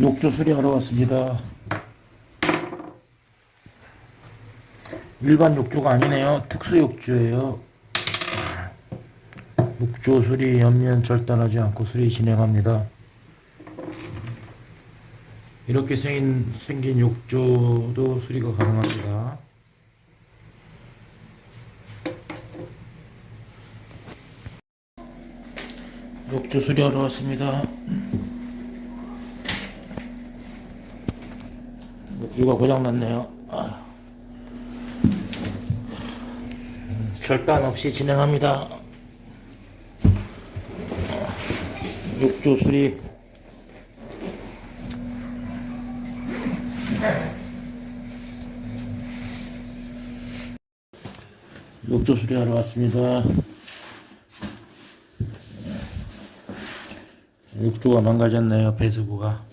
욕조 수리하러 왔습니다. 일반 욕조가 아니네요. 특수 욕조예요. 욕조 수리 연면 절단하지 않고 수리 진행합니다. 이렇게 생긴, 생긴 욕조도 수리가 가능합니다. 욕조 수리하러 왔습니다. 욕조가 고장났네요. 아. 절단 없이 진행합니다. 욕조 수리. 욕조 수리하러 왔습니다. 욕조가 망가졌네요, 배수구가.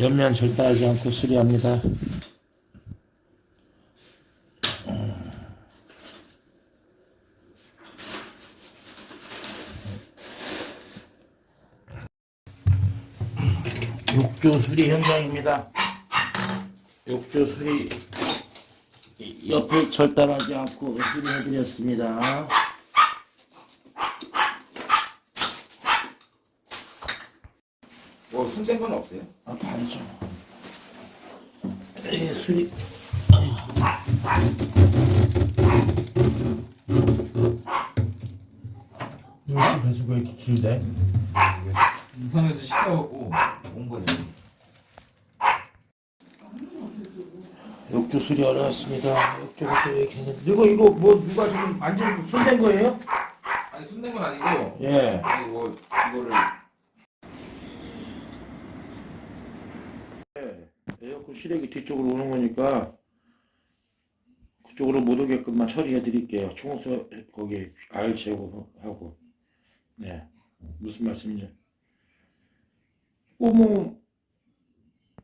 옆면 절단하지 않고 수리합니다. 욕조 수리 현장입니다. 욕조 수리 이- 옆을 절단하지 않고 수리해드렸습니다. 뭐 손댄 건 없어요? 아, 반이죠. 예, 수리. 아유. 배수가 이렇게 길대? 부산에서 시켜갖고 온 거네. 욕조 수리하러 왔습니다. 욕조가 또 이렇게 생겼는데. 이거, 이거 뭐, 누가 지금 만지고 손댄 거예요? 아니 손댄 건 아니고 예. 아니 뭐 이거를 에어컨 실외기 뒤쪽으로 오는 거니까 그쪽으로 못 오게끔만 처리해 드릴게요. 충원서 거기 알 제거하고. 네. 무슨 말씀이죠? 어머,